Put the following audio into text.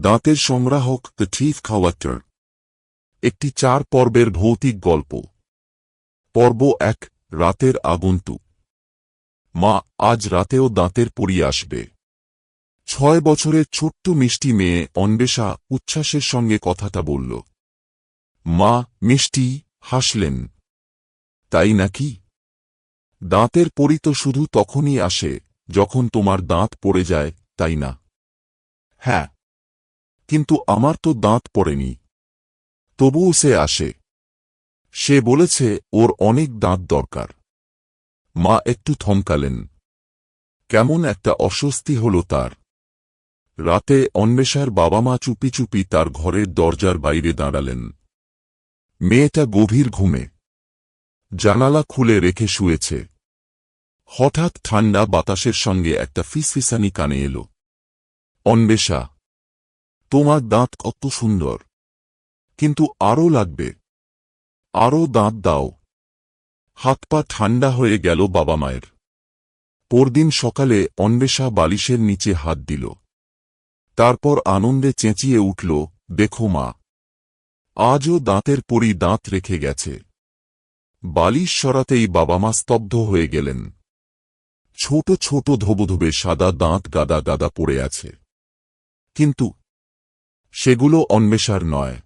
দাঁতের সংগ্রাহক the chief collector একটি চার পর্বের ভৌতিক গল্প। পর্ব এক, রাতের আগন্তুক। মা, আজ রাতেও দাঁতের পরি আসবে। ছয় বছরের ছোট্ট মিষ্টি মেয়ে অন্বেষা উচ্ছ্বাসের সঙ্গে কথাটা বলল। মা, মিষ্টি, হাসলেন। তাই নাকি? দাঁতের পরি তো শুধু তখনই আসে, যখন তোমার দাঁত পড়ে যায়, তাই না? হ্যাঁ কিন্তু আমার তো দাঁত পড়েনি। তবুও সে আসে। সে বলেছে, ওর অনেক দাঁত দরকার। মা একটু থমকালেন। কেমন একটা অস্বস্তি হল তার। রাতে অন্বেষার বাবা মা চুপি চুপি তার ঘরের দরজার বাইরে দাঁড়ালেন। মেয়েটা গভীর ঘুমে। জানালা খুলে রেখে শুয়েছে। হঠাৎ ঠান্ডা বাতাসের সঙ্গে একটা ফিসফিসানি কানে এলো। অন্বেষা তোমার দাঁত কত সুন্দর। কিন্তু আরও লাগবে। আরও দাঁত দাও। হাত পা ঠান্ডা হয়ে গেল বাবা মায়ের। পরদিন সকালে অন্বেষা বালিশের নিচে হাত দিল। তারপর আনন্দে চেঁচিয়ে উঠল, দেখো মা, আজও দাঁতের পরি দাঁত রেখে গেছে। বালিশ সরাতেই বাবা মা স্তব্ধ হয়ে গেলেন। ছোট ছোট ধোবধোবে সাদা দাঁত গাদা গাদা পড়ে আছে। কিন্তু সেগুলো অন্বেষার নয়।